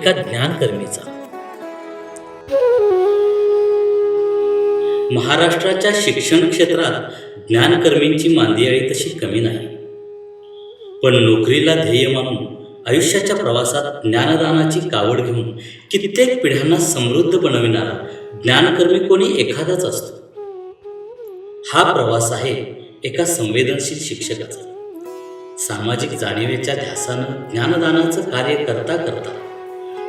एका ज्ञानकर्मीचा महाराष्ट्राच्या शिक्षण क्षेत्रात ज्ञानकर्मींची मांदियाळी तशी कमी नाही. पण नोकरीला ध्येय मानून आयुष्याच्या प्रवासात ज्ञानदानाची कावड घेऊन कित्येक पिढ्यांना समृद्ध बनविणारा ज्ञानकर्मी कोणी एखादाच असतो. हा प्रवास आहे एका संवेदनशील शिक्षकाचा. सामाजिक जाणीवेच्या ध्यासानं ज्ञानदानाचं कार्य करता करता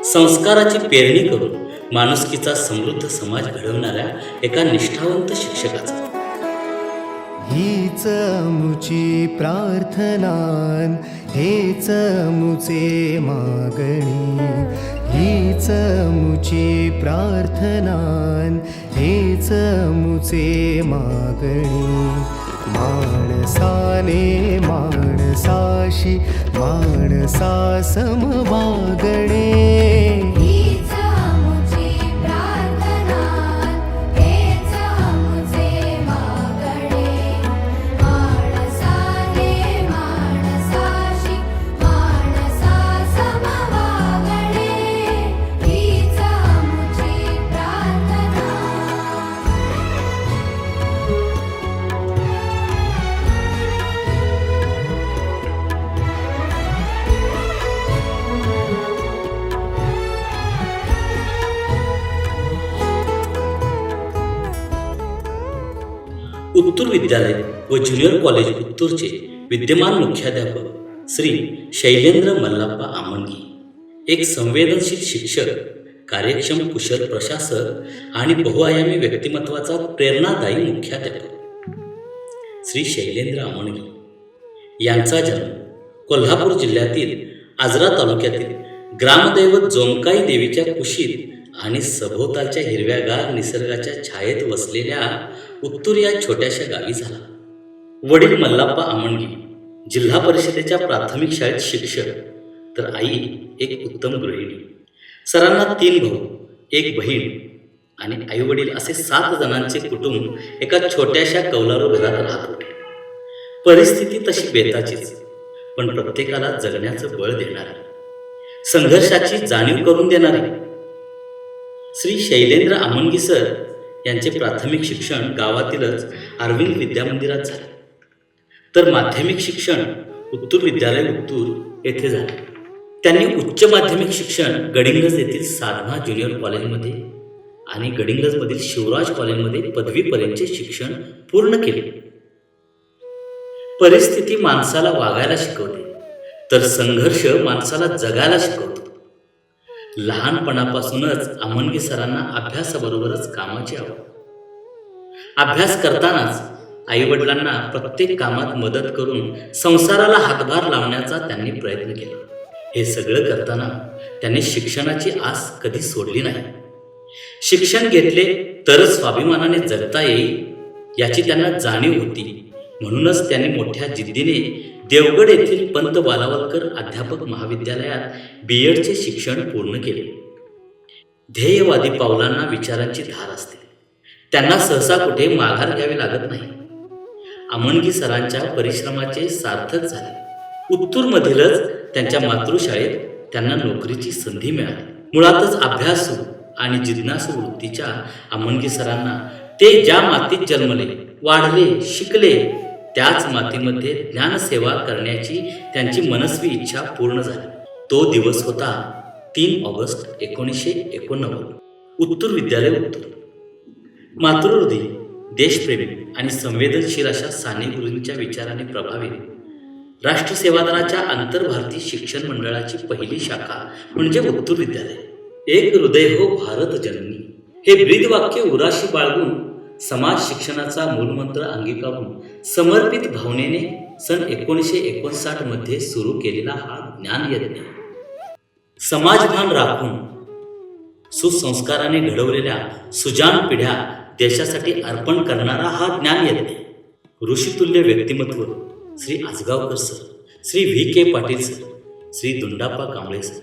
संस्काराची पेरणी करून माणुसकीचा समृद्ध समाज घडवणाऱ्या एका निष्ठावंत शिक्षकाचा. हीच मुची प्रार्थनान हेच मुचे मागणी. हीच मुची प्रार्थनान हेच मुचे मागणी. माणसाने माणसाशी माणसा समवागणे व ज्युनियर कॉलेज उत्तूरचे विद्यमान मुख्याध्यापक श्री शैलेंद्र मल्लाप्पा आमनगी एक संवेदनशील शिक्षक कार्यक्षम कुशल प्रशासक आणि बहुआयामी व्यक्तिमत्वाचा प्रेरणादायी मुख्याध्यापक. श्री शैलेंद्र आमणगी यांचा जन्म कोल्हापूर जिल्ह्यातील आजरा तालुक्यातील ग्रामदैवत जोमकाई देवीच्या कुशीत आणि सभोवतालच्या हिरव्यागार निसर्गाच्या छायेत वसलेल्या उत्तूर या छोट्याशा गावी झाला. वडील मल्लाप्पा आमणगी जिल्हा परिषदेच्या प्राथमिक शाळेत शिक्षक तर आई एक उत्तम गृहिणी. सरांना तीन भाऊ एक बहीण आणि आई वडील असे सात जणांचे कुटुंब एका छोट्याशा कौलारू घरात राहत होते. परिस्थिती तशी बेताचीच पण प्रत्येकाला जगण्याचं बळ देणारी. संघर्षाची जाणीव करून देणारे. श्री शैलेंद्र आमनगी सर यांचे प्राथमिक शिक्षण गावातीलच अरविंद विद्यामंदिरात झाले. तर माध्यमिक शिक्षण उत्तूर विद्यालय उत्तूर येथे झाले. त्यांनी उच्च माध्यमिक शिक्षण गडिंगज येथील साधना ज्युनियर कॉलेजमध्ये आणि गडिंगजमधील शिवराज कॉलेजमध्ये पदवीपर्यंतचे शिक्षण पूर्ण केले. परिस्थिती माणसाला वागायला शिकवते तर संघर्ष माणसाला जगायला शिकवतो. लहानपणापासूनच आमनगी सरांना अभ्यासाबरोबरच कामाची आवड. अभ्यास करतानाच आईवडिलांना प्रत्येक कामात मदत करून संसाराला हातभार लावण्याचा त्यांनी प्रयत्न केला. हे सगळं करताना त्यांनी शिक्षणाची आस कधी सोडली नाही. शिक्षण घेतले तरच स्वाभिमानाने जगता येईल याची त्यांना जाणीव होती. म्हणूनच त्यांनी मोठ्या जिद्दीने देवगड येथील पंत बालावलकर अध्यापक महाविद्यालयात बी एडचे शिक्षण पूर्ण केले. ध्येयवादी पावलांना विचारांची धार असते. त्यांना सहसा कुठे माघार घ्यावी लागत नाही. आमणगी सरांच्या परिश्रमाचे सार्थक झाले. उत्तूरमधीलच त्यांच्या मातृशाळेत त्यांना नोकरीची संधी मिळाली. मुळातच अभ्यासू आणि जिज्ञासू वृत्तीच्या आमणगी सरांना ते ज्या मातीत जन्मले वाढले शिकले त्याच मातीमध्ये ज्ञानसेवा करण्याची त्यांची मनस्वी इच्छा पूर्ण झाली. तो दिवस होता तीन ऑगस्ट एकोणीसशे एकोणनव्वद. उत्तूर विद्यालय उत्तूर. मातृहृदय देशप्रेमी आणि संवेदनशील अशा साने गुरूंच्या विचाराने प्रभावित. राष्ट्रसेवादनाच्या आंतरभारतीय शिक्षण मंडळाची पहिली शाखा म्हणजे उत्तूर विद्यालय. एक हृदय हो भारत जननी. हे ब्रीदवाक्य उराशी बाळगून समाज शिक्षणाचा मूलमंत्र अंगीकारून समर्पित भावनेने सन एकोणीसशे एकोणसाठमध्ये सुरू केलेला हा ज्ञानयज्ञ. समाजभान राखून सुसंस्काराने घडवलेल्या सुजान पिढ्या देशासाठी अर्पण करणारा हा ज्ञान ज्ञानयज्ञ ऋषितुल्य व्यक्तिमत्व Shri Ajgaonkar sir Shri V K Patil sir Shri Dundappa Kamble sir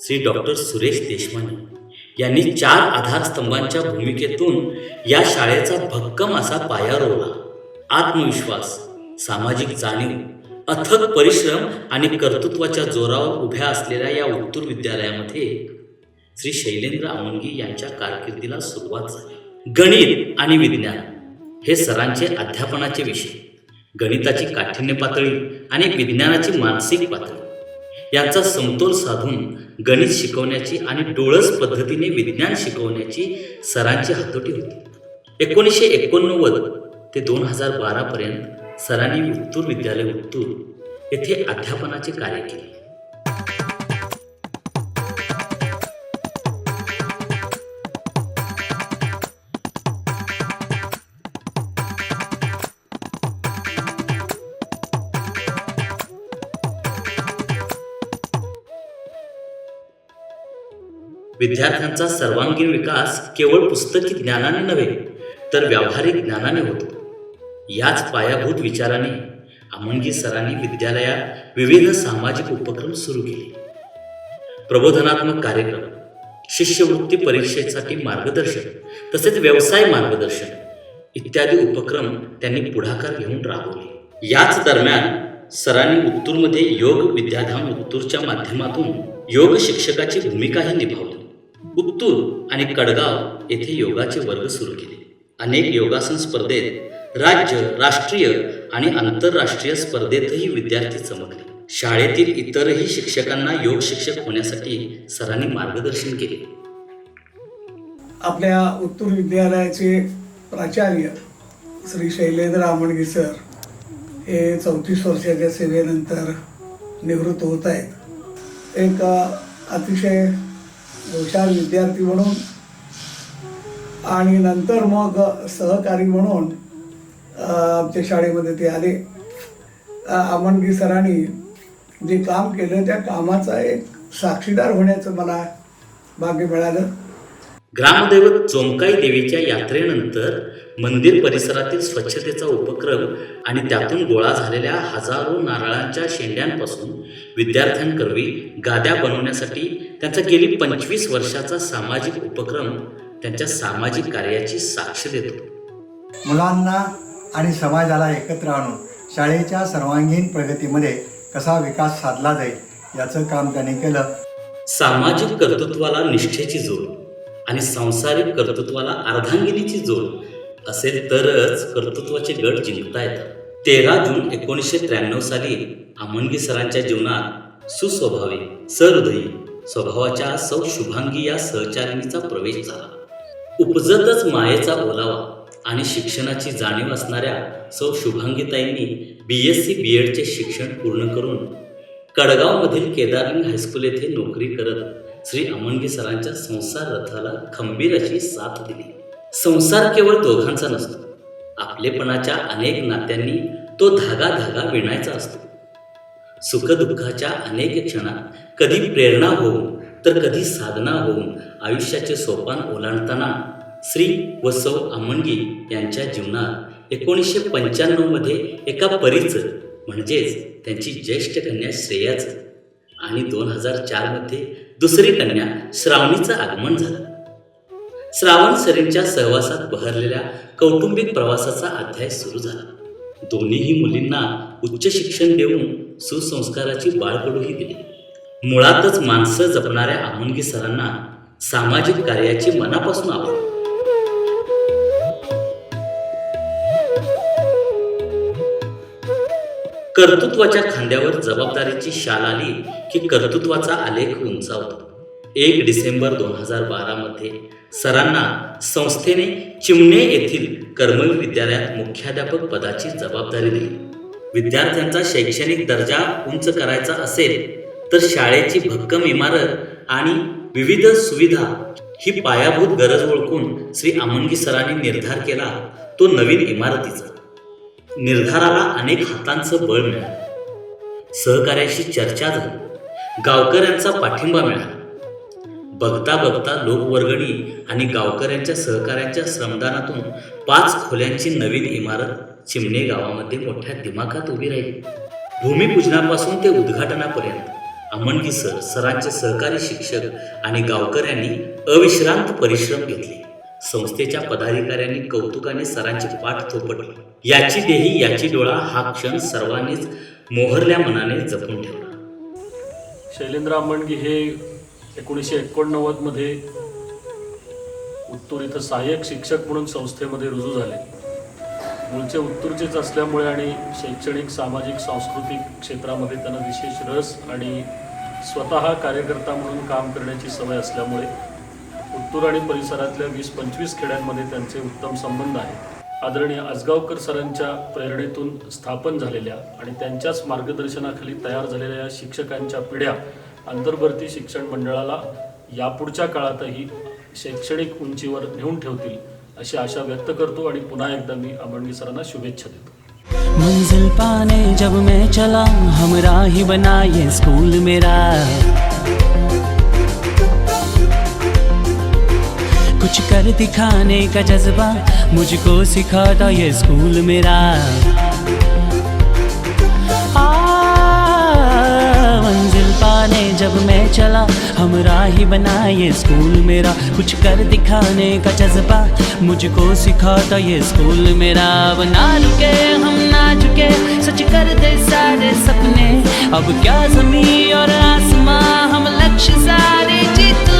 Shri doctor Suresh Deshmane यांनी चार आधारस्तंभांच्या भूमिकेतून या शाळेचा भक्कम असा पाया रोवला. आत्मविश्वास सामाजिक जाणीव अथक परिश्रम आणि कर्तृत्वाच्या जोरावर उभ्या असलेल्या या उत्तूर विद्यालयामध्ये श्री शैलेंद्र आमनगी यांच्या कारकिर्दीला सुरुवात झाली. गणित आणि विज्ञान हे सरांचे अध्यापनाचे विषय. गणिताची काठिण्य पातळी आणि विज्ञानाची मानसिक पातळी. यांचा समतोल साधून गणित शिकवण्याची आणि डोळस पद्धतीने विज्ञान शिकवण्याची सरांची हातोटी होती. एकोणीसशे एकोणनव्वद ते दोन हजार बारापर्यंत सरांनी उत्तूर विद्यालय उत्तूर येथे अध्यापनाचे कार्य केले. विद्यार्थ्यांचा सर्वांगीण विकास केवळ पुस्तकी ज्ञानाने नव्हे तर व्यावहारिक ज्ञानाने होतो. याच पायाभूत विचाराने आमनगी सरांनी विद्यालयात विविध सामाजिक उपक्रम सुरू केले. प्रबोधनात्मक कार्यक्रम शिष्यवृत्ती परीक्षेसाठी मार्गदर्शन तसेच व्यवसाय मार्गदर्शन इत्यादी उपक्रम त्यांनी पुढाकार घेऊन राबवले. याच दरम्यान सरांनी उत्तूरमध्ये योग विद्याधाम उत्तूरच्या माध्यमातून योग शिक्षकाची भूमिकाही निभावली. उत्तूर आणि कडगाव येथे योगाचे वर्ग सुरू केले. अनेक योगासन स्पर्धेत राज्य राष्ट्रीय आणि आंतरराष्ट्रीय स्पर्धेतही विद्यार्थी चमकले. शाळेतील इतरही शिक्षकांना योग शिक्षक होण्यासाठी सरांनी मार्गदर्शन केले. आपल्या उत्तूर विद्यालयाचे प्राचार्य श्री शैलेंद्र आमणगी सर हे चौतीस वर्षाच्या सेवेनंतर निवृत्त होत आहेत. एक अतिशय हुशार विद्यार्थी म्हणून. आणि नंतर मग सहकारी म्हणून आमच्या शाळेमध्ये ते आले. अ, आमणगी सरांनी जे काम केलं त्या कामाचा एक साक्षीदार होण्याचं मला भाग्य मिळालं. ग्रामदैवत चोंकाई देवीच्या यात्रेनंतर मंदिर परिसरातील स्वच्छतेचा उपक्रम आणि त्यातून गोळा झालेल्या हजारो नारळांच्या शेंड्यांपासून विद्यार्थ्यांकरवी गाद्या बनवण्यासाठी त्यांचा गेली पंचवीस वर्षाचा सामाजिक उपक्रम त्यांच्या सामाजिक कार्याची साक्ष देतो. मुलांना आणि समाजाला एकत्र आणून शाळेच्या सर्वांगीण प्रगतीमध्ये कसा विकास साधला जाईल याचं काम त्यांनी केलं. सामाजिक कर्तृत्वाला निष्ठेची जोड आणि सांसारिक कर्तृत्वाला अर्धांगिनीची जोड असेल तरच कर्तृत्वाचे गट जिंकता येतात. तेरा जून एकोणीसशे त्र्याण्णव साली आमणगी सरांच्या जीवनात सुस्वभावी सहृदयी स्वभावाच्या सौ शुभांगी या सहचारिणीचा प्रवेश झाला. उपजतच मायेचा ओलावा आणि शिक्षणाची जाणीव असणाऱ्या सौ शुभांगीताईंनी बी एस सी बी एडचे शिक्षण पूर्ण करून कडगावमधील केदारलिंग हायस्कूल येथे नोकरी करत श्री अमनगी सरांच्या संसार रथाला खंबीर अशी साथ दिली. संसार केवळ दोघांचा नसतो. आपलेपणाच्या अनेक नात्यांनी तो धागा धागा विणायचा असतो. सुखदुःखाच्या अनेक क्षणात कधी प्रेरणा होऊन तर कधी साधना होऊन आयुष्याचे सोपान ओलांडताना श्री व सौ आमंगी यांच्या जीवनात एकोणीसशे पंच्याण्णवमध्ये एका परीचं म्हणजेच त्यांची ज्येष्ठ कन्या श्रेयाचं आणि दोन हजार चारमध्ये दुसरी कन्या श्रावणीचं आगमन झालं. श्रावण सरींच्या सहवासात बहरलेल्या कौटुंबिक प्रवासाचा अध्याय सुरू झाला. दोन्हीही मुलींना उच्च शिक्षण देऊन सुसंस्काराची बाळकडूही दिली. मुळातच माणसं जपणाऱ्या आमनगी सरांना सामाजिक कार्याची मनापासून आवड. कर्तृत्वाच्या खांद्यावर जबाबदारीची शाल आली की कर्तृत्वाचा आलेख उंचावतो. एक डिसेंबर दोन हजार बारामध्ये सरांना संस्थेने चिमणे येथील कर्मवीर विद्यालयात मुख्याध्यापक पदाची जबाबदारी दिली. विद्यार्थ्यांचा शैक्षणिक दर्जा उंच करायचा असेल तर शाळेची भक्कम इमारत आणि विविध सुविधा ही पायाभूत गरज ओळखून श्री आमंगी सरांनी निर्धार केला. तो नवीन इमारतीचा. निर्धाराला अनेक हातांचं बळ मिळालं. सहकार्याशी चर्चा झाली. गावकऱ्यांचा पाठिंबा मिळाला. बघता बघता लोकवर्गणी आणि गावकऱ्यांच्या सहकाऱ्यांच्या श्रमदानातून पाच खोल्यांची नवीन इमारत चिमणे गावामध्ये मोठ्या दिमाखात उभी राहिली. भूमिपूजनापासून ते उद्घाटनापर्यंत अमनगी सर सरांचे सहकारी शिक्षक आणि गावकऱ्यांनी अविश्रांत परिश्रम घेतले. संस्थेच्या पदाधिकाऱ्यांनी कौतुकाने सरांची पाठ थोपटली. याची देही याची डोळा हा क्षण सर्वांनीच मोहरल्या मनाने जपून ठेवला. शैलेंद्र अमणगी हे एकोणीसशे एकोणनव्वदमध्ये उत्तूर इथं सहाय्यक शिक्षक म्हणून संस्थेमध्ये रुजू झाले. मूळचे उत्तूरचेच असल्यामुळे आणि शैक्षणिक सामाजिक सांस्कृतिक क्षेत्रामध्ये त्यांना विशेष रस आणि स्वतः कार्यकर्ता म्हणून काम करण्याची सवय असल्यामुळे उत्तूर आणि परिसरातल्या वीस पंचवीस खेड्यांमध्ये त्यांचे उत्तम संबंध आहेत. आदरणीय आजगावकर सरांच्या प्रेरणेतून स्थापन झालेल्या आणि त्यांच्याच मार्गदर्शनाखाली तयार झालेल्या या शिक्षकांच्या पिढ्या आंतरभरती शिक्षण मंडळाला यापुढच्या काळातही शैक्षणिक उंचीवर नेऊन ठेवतील अशी आशा व्यक्त करतो आणि पुन्हा एकदा मी आमणगी सरांना शुभेच्छा देतो. मंजिल पाने जब मैं चला हमरा ही बना ये स्कूल मेरा। कुछ कर दिखाने का जज्बा मुझको सिखाता ये स्कूल मेरा। मंजिल जब मैं चला, हम ही बना ये स्कूल मेरा। कुछ कर दिखाने का जज्बा मुझको सिखाता ये स्कूल मेरा। अब ना रुके, हम ना झुके, सच कर दे सारे सपने। अब क्या जमी और आसमां, हम लक्ष्य सारे जीत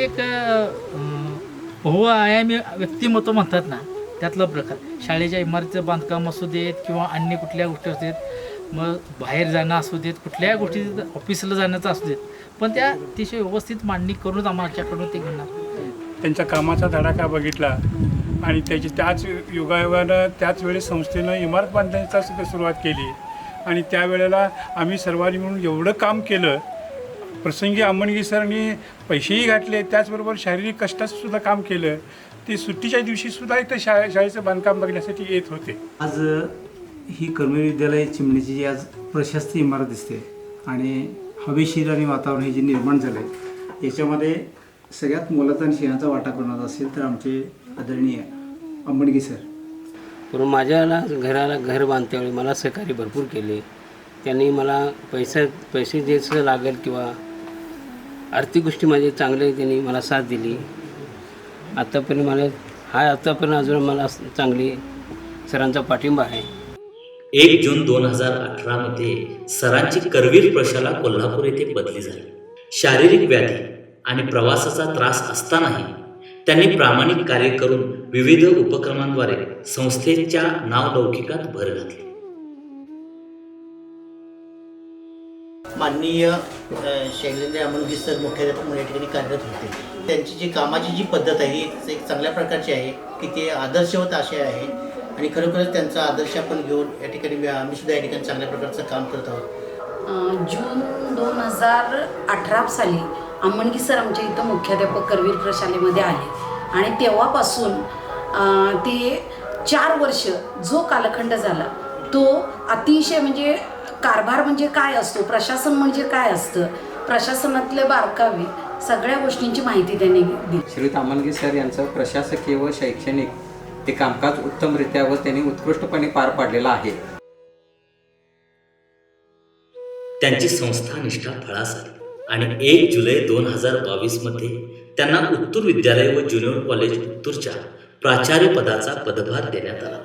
एक बहु आयामी व्यक्तिमत्व म्हणतात ना त्यातला प्रकार. शाळेच्या इमारतीचं बांधकाम असू देत किंवा अन्य कुठल्या गोष्टी असू देत मग बाहेर जाणं असू देत कुठल्याही गोष्टी ऑफिसला जाण्याचं असू देत पण त्या अतिशय व्यवस्थित मांडणी करूनच आमच्याकडून ते घेणार. त्यांच्या कामाचा धडाका बघितला? आणि त्याची त्याच योगायोगानं त्याच वेळेस संस्थेनं इमारत बांधण्याचा सुद्धा सुरुवात केली. आणि त्यावेळेला आम्ही सर्वांनी मिळून एवढं काम केलं प्रसंगी अमणगी सरांनी पैसेही घातले त्याचबरोबर शारीरिक कष्टाचं सुद्धा काम केलं. ते सुट्टीच्या दिवशीसुद्धा इथं शा शाळेचं बांधकाम बघण्यासाठी येत होते. आज ही कर्मवीर विद्यालय चिमणीची जी आज प्रशस्त इमारत दिसते आणि हवेशीर आणि वातावरण हे जे निर्माण झालं आहे याच्यामध्ये सगळ्यात मोलाचा आणि सिंहाचा वाटा कोणाचा असेल तर आमचे आदरणीय अंबडगी सर. पण माझ्याला घराला घर बांधतेवेळी मला सहकार्य भरपूर केले. त्यांनी मला पैसा पैसे जे सुद्धा लागेल किंवा आर्थिक गोष्टी माझे चांगले त्यांनी मला साथ दिली. आत्तापर्यंत मला हा आत्तापर्यंत अजून मला चांगली सरांचा पाठिंबा आहे. एक जून दोन हजार अठरामध्ये सरांची करवीर प्रशाला कोल्हापूर येथे बदली झाली. शारीरिक व्याधी आणि प्रवासाचा त्रास असतानाही त्यांनी प्रामाणिक कार्य करून विविध उपक्रमांद्वारे संस्थेच्या नावलौकिकात भर घातली. माननीय शैलेंद्र अमनगी सर मुख्याध्यापक म्हणून या ठिकाणी कार्यरत होते. त्यांची जी कामाची जी पद्धत आहे ही एक चांगल्या प्रकारची आहे की ते आदर्शवत असे आहे आणि खरोखरच त्यांचा आदर्श आपण घेऊन या ठिकाणी आम्ही सुद्धा या ठिकाणी चांगल्या प्रकारचं काम करत आहोत. जून दोन हजार अठरा साली आमणगी सर आमच्या इथं मुख्याध्यापक करवीर प्रशालेमध्ये आले. आणि तेव्हापासून ते चार वर्ष जो कालखंड झाला तो अतिशय म्हणजे कारभार म्हणजे काय असतो? प्रशासन म्हणजे काय असतं? प्रशासनातले बारकावे सगळ्या गोष्टींची माहिती त्यांनी दिली. श्रीयुत अमनगी सर यांचं प्रशासकीय व शैक्षणिक ते कामकाज उत्तमरित्या व त्यांनी उत्कृष्टपणे पार पाडलेलं आहे. त्यांची संस्था निष्ठा फळास आली आणि एक जुलै दोन हजार बावीसमध्ये त्यांना उत्तूर विद्यालय व ज्युनियर कॉलेज उत्तूरच्या प्राचार्य पदाचा पदभार देण्यात आला.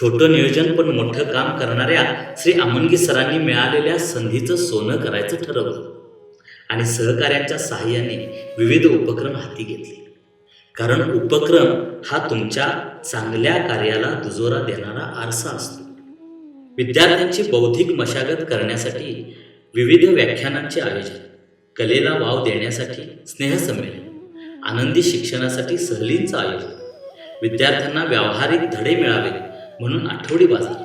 छोटं नियोजन पण मोठं काम करणाऱ्या श्री आमनगी सरांनी मिळालेल्या संधीचं सोनं करायचं ठरवलं. आणि सहकार्यांच्या सहाय्याने विविध उपक्रम हाती घेतले. कारण उपक्रम हा तुमच्या चांगल्या कार्याला दुजोरा देणारा आरसा असतो. विद्यार्थ्यांची बौद्धिक मशागत करण्यासाठी विविध व्याख्यानांचे आयोजन कलेला वाव देण्यासाठी स्नेहसंमेलन आनंदी शिक्षणासाठी सहलींचं आयोजन विद्यार्थ्यांना व्यावहारिक धडे मिळावेत. म्हणून आठवडी बाजार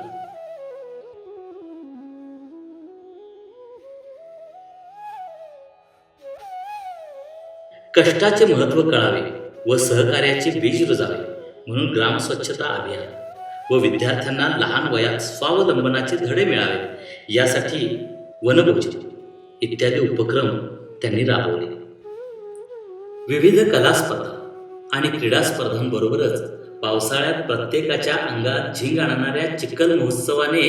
कष्टाचे महत्त्व कळावे व सहकार्याचे बीज रुजावे म्हणून ग्राम स्वच्छता अभियान व विद्यार्थ्यांना लहान वयात स्वावलंबनाचे धडे मिळावे यासाठी वनभोजन इत्यादी उपक्रम त्यांनी राबवले. विविध कला स्पर्धा आणि क्रीडा स्पर्धांबरोबरच पावसाळ्यात प्रत्येकाच्या अंगात झिंग आणणाऱ्या चिखल महोत्सवाने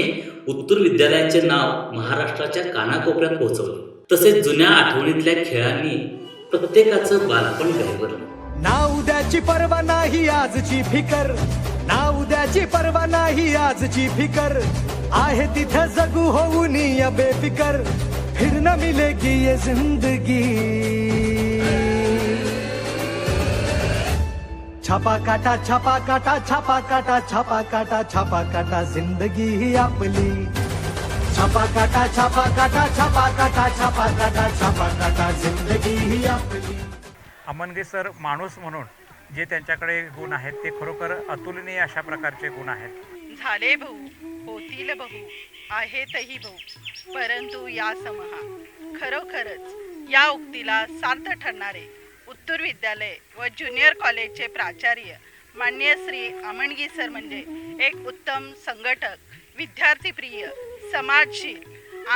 उत्तूर विद्यालयाचे नाव महाराष्ट्राच्या कानाकोपऱ्यात पोहोचवलं. तसेच जुन्या आठवणीतल्या खेळांनी प्रत्येकाचं बालपण गहिवरलं ना उद्याची पर्वा नाही आजची फिकर. ना उद्याची पर्वा नाही आजची फिकर. आहे तिथे जगू होऊन बेफिकर. फिर न मिलेगी ये जिंदगी. छापा काटा छापा काटा छापा काटा छापा काटा छापा काटा जिंदगी ही आपली. छापा काटा छापा काटा छापा काटा छापा काटा छापा काटा जिंदगी ही आपली. अमनगे सर माणूस म्हणून जे त्यांच्याकडे गुण आहेत ते खरोखर अतुलनीय अशा प्रकारचे गुण आहेत. झाले भाऊ होतील भाऊ आहेतही भाऊ परंतु या समहा खरोखरच या उक्तीला सार्थ ठरणारे लातूर विद्यालय व ज्युनियर कॉलेजचे प्राचार्य मान्य श्री आमणगी सर म्हणजे एक उत्तम संघटक विद्यार्थीप्रिय समाजशील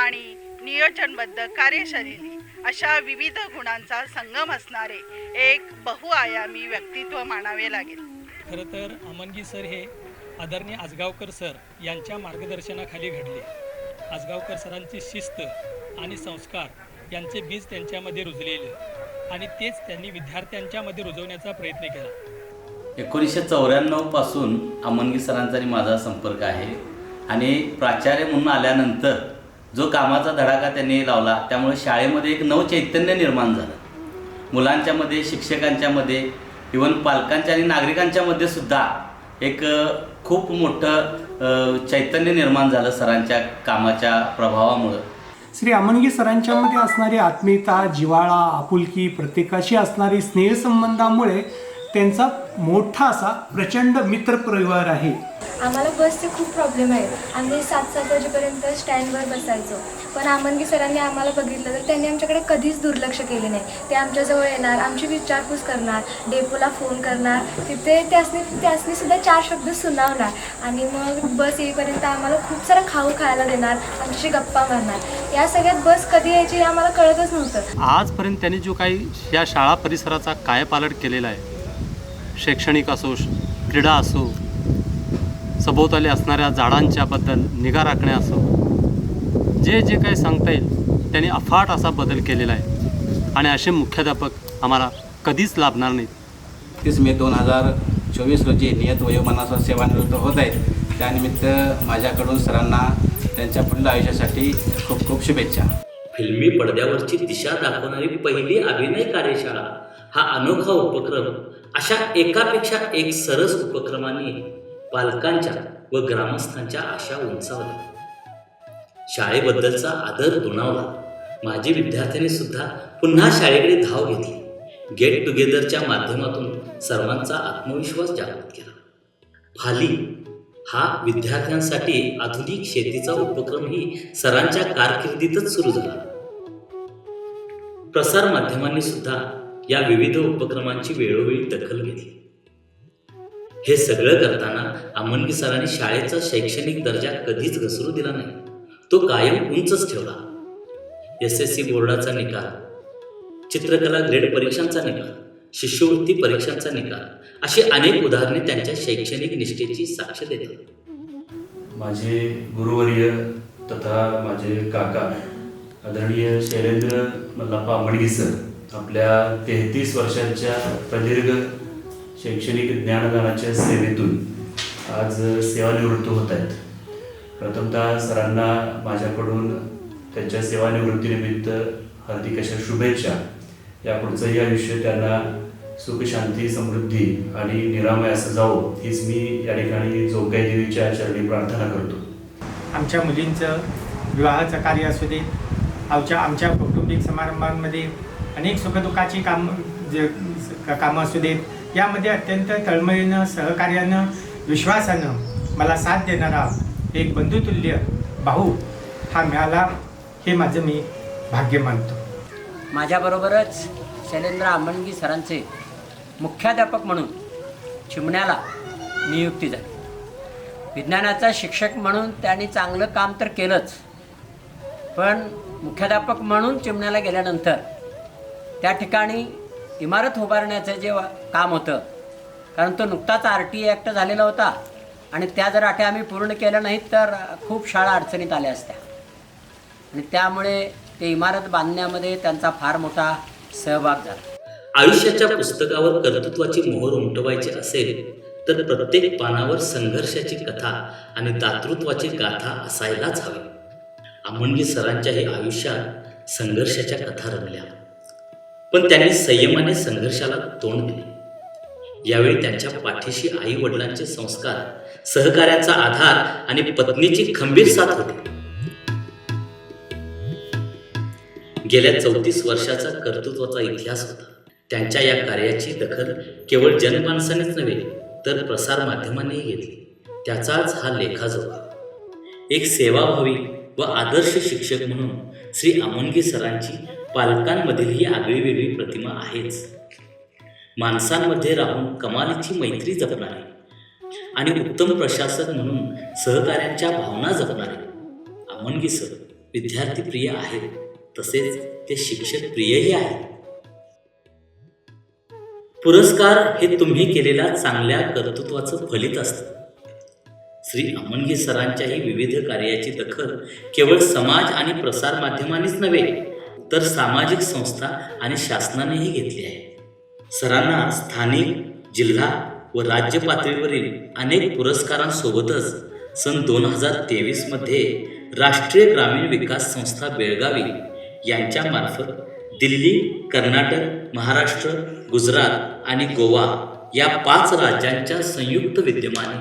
आणि नियोजनबद्ध कार्यशैली अशा विविध गुणांचा संगम असणारे एक बहुआयामी व्यक्तित्व मानावे लागेल. खरं तर अमनगी सर हे आदरणीय आजगावकर सर यांच्या मार्गदर्शनाखाली घडले. आजगावकर सरांची शिस्त आणि संस्कार यांचे बीज त्यांच्यामध्ये रुजलेले. आणि तेच त्यांनी विद्यार्थ्यांच्यामध्ये रुजवण्याचा प्रयत्न केला. एकोणीसशे चौऱ्याण्णवपासून अमनगी सरांचा आणि माझा संपर्क आहे. आणि प्राचार्य म्हणून आल्यानंतर जो कामाचा धडाका त्यांनी लावला त्यामुळे शाळेमध्ये एक नवचैतन्य निर्माण झालं. मुलांच्यामध्ये शिक्षकांच्यामध्ये इवन पालकांच्या आणि नागरिकांच्यामध्ये सुद्धा एक खूप मोठं चैतन्य निर्माण झालं सरांच्या कामाच्या प्रभावामुळं. श्री अमनगी सरांच्यामध्ये असणारी आत्मीयता जिव्हाळा आपुलकी प्रत्येकाशी असणारी स्नेहसंबंधामुळे त्यांचा मोठा असा प्रचंड मित्र परिवार आहे. आम्हाला बसचे खूप प्रॉब्लेम आहेत. आम्ही सात सात वाजेपर्यंत स्टँडवर बसायचो. पण आमनगी सरांनी आम्हाला बघितलं तर त्यांनी आमच्याकडे कधीच दुर्लक्ष केले नाही. ते आमच्याजवळ येणार आमची विचारपूस करणार डेपोला फोन करणार तिथे त्यासनी त्यासनी सुद्धा चार शब्द सुनावणार. आणि मग बस येईपर्यंत आम्हाला खूप सारं खाऊ खायला देणार आमच्याशी गप्पा मारणार. या सगळ्यात बस कधी यायची हे आम्हाला कळतच नव्हतं. आजपर्यंत त्यांनी जो काही या शाळा परिसराचा कायपालट केलेला आहे शैक्षणिक असो क्रीडा असो सभोवताली असणाऱ्या झाडांच्याबद्दल निगा राखणे असो जे जे काही सांगता येईल त्यांनी अफाट असा बदल केलेला आहे. आणि असे मुख्याध्यापक आम्हाला कधीच लाभणार नाहीत. तीस मे दोन हजार चोवीस रोजी नियत वयोमानासह सेवानिवृत्त होत आहेत. त्यानिमित्त माझ्याकडून सरांना त्यांच्या पुढील आयुष्यासाठी खूप खूप शुभेच्छा. फिल्मी पडद्यावरची दिशा दाखवणारी पहिली अभिनय कार्यशाळा हा अनोखा उपक्रम अशा एकापेक्षा एक सरस उपक्रमाने पालकांच्या व ग्रामस्थांच्या आशा उंचावल्या. शाळेबद्दलचा आदर दुणावला. माझी विद्यार्थ्यांनी सुद्धा पुन्हा शाळेकडे धाव घेतली. गेट टुगेदरच्या माध्यमातून सर्वांचा आत्मविश्वास जागृत केला. फाली हा विद्यार्थ्यांसाठी आधुनिक शेतीचा उपक्रमही सरांच्या कारकिर्दीतच सुरू झाला. प्रसार माध्यमांनी सुद्धा या विविध उपक्रमांची वेळोवेळी दखल घेतली. हे सगळं करताना अमनगी सरांनी शाळेचा शैक्षणिक दर्जा कधीच घसरू दिला नाही. तो कायम उंचच ठेवला. एस एस सी बोर्डाचा निकाल चित्रकला ग्रेड परीक्षांचा निकाल शिष्यवृत्ती परीक्षांचा निकाल अशी अनेक उदाहरणे त्यांच्या शैक्षणिक निष्ठेची साक्ष देतात. माझे गुरुवर्य तथा माझे काका आदरणीय शैलेंद्र मल्लाप्पा आंबडगी सर आपल्या तेहतीस वर्षांच्या प्रदीर्घ शैक्षणिक ज्ञानदानाच्या सेवेतून आज सेवानिवृत्त होत आहेत. प्रथमतः सरांना माझ्याकडून त्यांच्या सेवानिवृत्तीनिमित्त हार्दिक अशा शुभेच्छा. या पुढचंही आयुष्य त्यांना सुख शांती समृद्धी आणि निरामय असं जावो हीच मी या ठिकाणी जोगाई देवीच्या चरणी प्रार्थना करतो. आमच्या मुलींचं विवाहाचं कार्य असू दे आमच्या आमच्या कौटुंबिक समारंभांमध्ये अनेक सुखदुःखाची काम जे कामं असू देत यामध्ये अत्यंत तळमळीनं सहकार्यानं विश्वासानं मला साथ देणारा एक बंधुतुल्य भाऊ हा मिळाला हे माझं मी भाग्य मानतो. माझ्याबरोबरच शैलेंद्र आंबणगी सरांचे मुख्याध्यापक म्हणून चिमण्याला नियुक्ती झाली. विज्ञानाचा शिक्षक म्हणून त्यांनी चांगलं काम तर केलंच पण मुख्याध्यापक म्हणून चिमण्याला गेल्यानंतर त्या ठिकाणी इमारत उभारण्याचं जे काम होतं कारण तो नुकताच आर टी ॲक्ट झालेला होता आणि त्या जर अटी आम्ही पूर्ण केल्या नाहीत तर खूप शाळा अडचणीत आल्या असत्या. आणि त्यामुळे ते इमारत बांधण्यामध्ये त्यांचा फार मोठा सहभाग झाला. आयुष्याच्या पुस्तकावर कर्तृत्वाची मोहर उमटवायची असेल तर प्रत्येक पानावर संघर्षाची कथा आणि दातृत्वाची गाथा असायलाच हवी. आमंगी सरांच्याही आयुष्यात संघर्षाच्या कथा रमल्या पण त्यांनी संयमाने संघर्षाला तोंड दिले. यावेळी त्यांच्या पाठीशी आई वडिलांचे संस्कार सहकार्याचा आधार आणि पत्नीची खंबीर साथ होती. गेल्या चौतीस वर्षाचा कर्तृत्वाचा इतिहास होता. त्यांच्या या कार्याची दखल केवळ जनमानसानेच नव्हे तर प्रसार माध्यमांनीही घेतली. त्याचाच हा लेखाजोखा. एक सेवाभावी व आदर्श शिक्षक म्हणून श्री आमोणगे सरांची पालकांमधील ही आगळीवेगळी प्रतिमा आहेच. माणसांमध्ये राहून कमालीची मैत्री जपणारी आणि उत्तम प्रशासक म्हणून सहकार्यांच्या भावना जपणारे. आमणगी सर विद्यार्थी प्रिय आहेत तसेच ते शिक्षक प्रियही आहेत. पुरस्कार हे तुम्ही केलेल्या चांगल्या कर्तृत्वाचं फलित असतं. श्री अमनगी सरांच्याही विविध कार्याची दखल केवळ समाज आणि प्रसार माध्यमांनीच नव्हे तर सामाजिक संस्था आणि शासनानेही घेतली आहे. सरांना स्थानिक जिल्हा व राज्य पातळीवरील अनेक पुरस्कारांसोबतच सन दोन हजार तेवीसमध्ये राष्ट्रीय ग्रामीण विकास संस्था बेळगावी यांच्यामार्फत दिल्ली कर्नाटक महाराष्ट्र गुजरात आणि गोवा या पाच राज्यांच्या संयुक्त विद्यमाने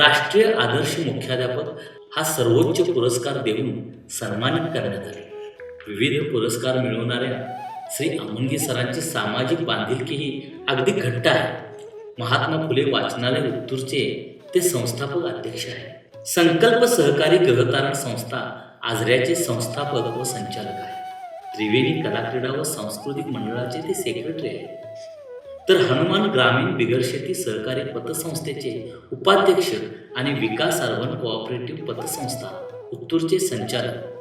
राष्ट्रीय आदर्श मुख्याध्यापक हा सर्वोच्च पुरस्कार देऊन सन्मानित करण्यात आले. विविध पुरस्कार मिळवणाऱ्या श्री अमोनगी सरांची सामाजिक बांधिलकीही अगदी घट्ट आहे. महात्मा फुले वाचनालय उत्तूरचे ते संस्थापक अध्यक्ष आहेत. संकल्प सहकारी ग्रहतारण संस्था आजऱ्याचे संस्थापक व संचालक आहेत. त्रिवेणी कलाक्रीडा व सांस्कृतिक मंडळाचे ते सेक्रेटरी आहेत. तर हनुमान ग्रामीण बिगरशेती सहकारी पतसंस्थेचे उपाध्यक्ष आणि विकास अर्बन कोऑपरेटिव्ह पतसंस्था उत्तूरचे संचालक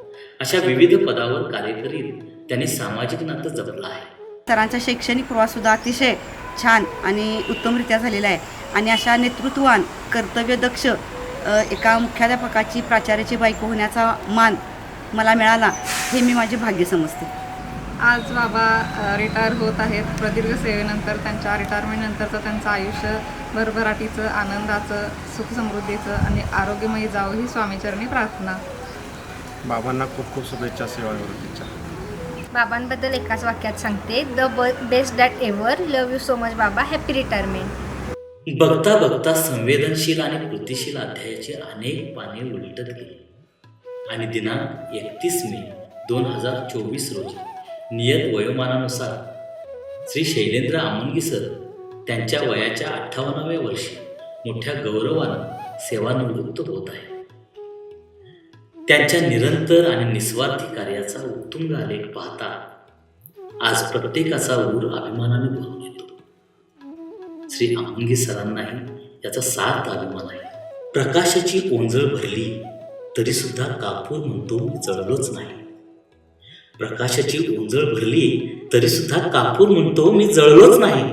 अशा विविध पदावर कार्य करीत त्यांनी सामाजिक नातं जपलं आहे. सरांचा शैक्षणिक प्रवाससुद्धा अतिशय छान आणि उत्तमरित्या झालेला आहे. आणि अशा नेतृत्वान कर्तव्यदक्ष अ, एका मुख्याध्यापकाची प्राचार्याची बायको होण्याचा मान मला मिळाला हे मी माझे भाग्य समजते. आज बाबा रिटायर होत आहेत. प्रदीर्घ सेवेनंतर त्यांच्या रिटायरमेंटनंतरचं त्यांचं आयुष्य भरभराटीचं आनंदाचं सुखसमृद्धीचं आणि आरोग्यमयी जावं ही स्वामीचरणी प्रार्थना. बाबांना खूप खूप शुभेच्छा सेवानिवृत्तीच्या. बाबांबद्दल एकाच वाक्यात सांगते the best that ever love you so much बाबा हॅपी रिटायरमेंट बघता बघता संवेदनशील आणि कृतिशील अध्यायाची अनेक पाने उलटत गेली. आणि दिनांक एकतीस मे दोन हजार चोवीस रोजी नियत वयोमानानुसार श्री शैलेंद्र आमनगी सर त्यांच्या वयाच्या अठ्ठावन्नाव्या वर्षी मोठ्या गौरवानं सेवानिवृत्त होत आहे त्यांच्या निरंतर आणि निस्वार्थी कार्याचा उत्तुंग आलेख पाहता आज प्रत्येकाचा ऊर अभिमानाने भरून येतो. श्री आमंगी सरांनाही याचा सार्थ अभिमान आहे. प्रकाशाची ओंजळ भरली तरी सुद्धा कापूर म्हणतो मी जळलोच नाही. प्रकाशाची ओंजळ भरली तरी सुद्धा कापूर म्हणतो मी जळलोच नाही.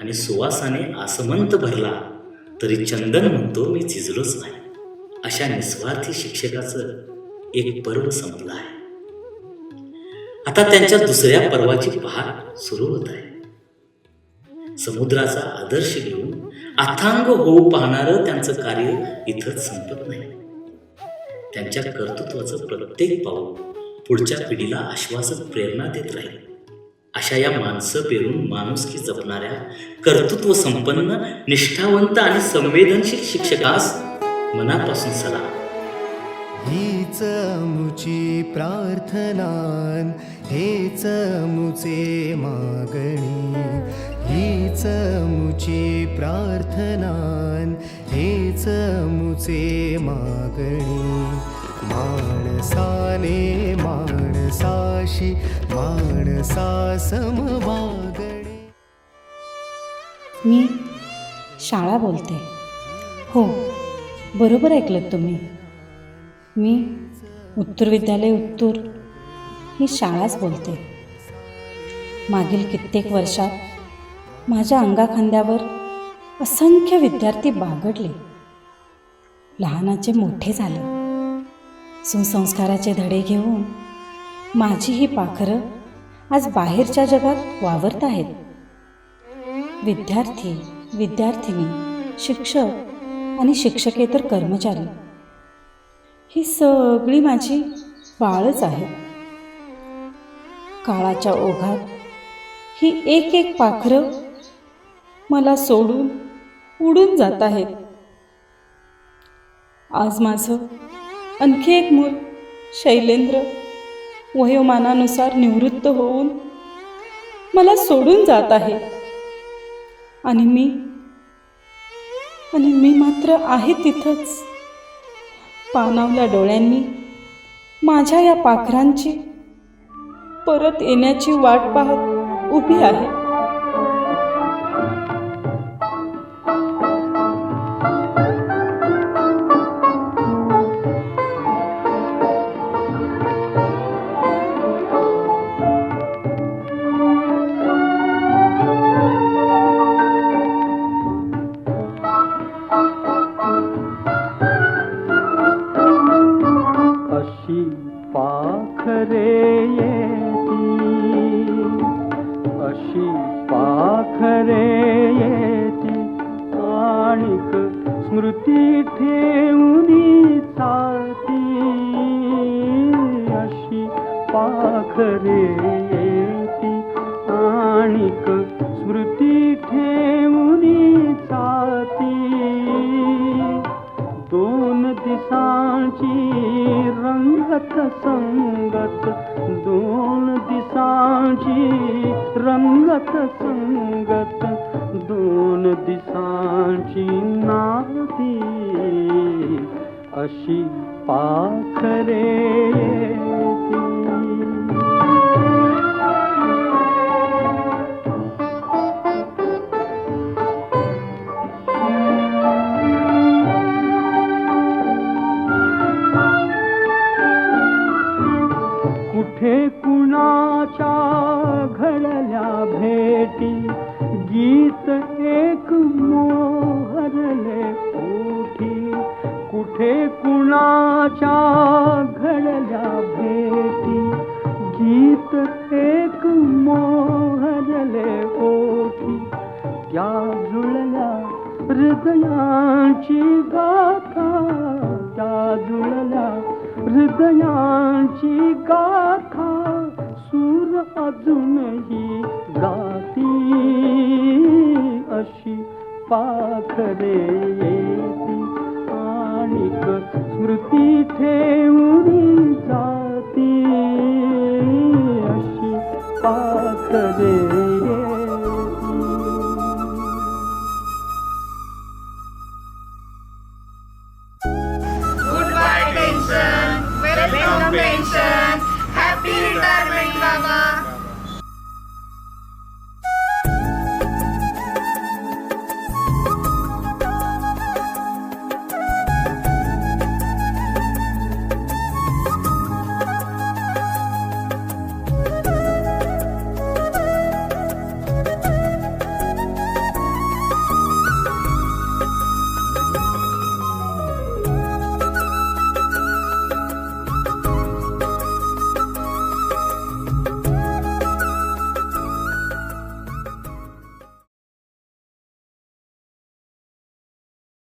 आणि सुवासाने आसमंत भरला तरी चंदन म्हणतो मी झिजलोच नाही. अशा निस्वार्थी शिक्षकाचं एक पर्व संपलं आहे. आता त्यांच्या दुसऱ्या पर्वाची पहाट सुरू होत आहे. समुद्राचा आदर्श घेऊन अथांग होऊ पाहणारं त्यांचं कार्य इथंच संपत नाही. त्यांच्या कर्तृत्वाचं प्रत्येक पाऊल पुढच्या पिढीला आश्वासक प्रेरणा देत राहील. अशा या माणसं पेरून माणुसकी जपणाऱ्या कर्तृत्व संपन्न निष्ठावंत आणि संवेदनशील शिक्षकास मनापासून सलाम हीच मुची प्रार्थनान हेच मुचे मागणी. हीच मुची प्रार्थनान हेच मुचे मागणी. माणसाने माणसाशी माणसा समवागणे मी शाळा बोलते. हो. बरोबर ऐकलं तुम्ही. मी उत्तर विद्यालय उत्तूर ही शाळाच बोलते. मागील कित्येक वर्षात माझ्या अंगाखांद्यावर असंख्य विद्यार्थी बागडले. लहानाचे मोठे झाले. सुसंस्काराचे धडे घेऊन माझी ही पाखरं आज बाहेरच्या जगात वावरत आहेत. विद्यार्थी विद्यार्थिनी शिक्षक आणि शिक्षकेतर कर्मचारी. ही सगळी माझी बाळच आहेत काळाच्या ओघात ही एक एक पाखरं मला सोडून उडून जात आहेत. आज माझं आणखी एक मूल शैलेंद्र वयोमानानुसार निवृत्त होऊन मला सोडून जात आहे. आणि मी आणि मी मात्र आहे तिथंच. पानावल्या डोळ्यांनी माझ्या या पाखरांची परत येण्याची वाट पाहत उभी आहे.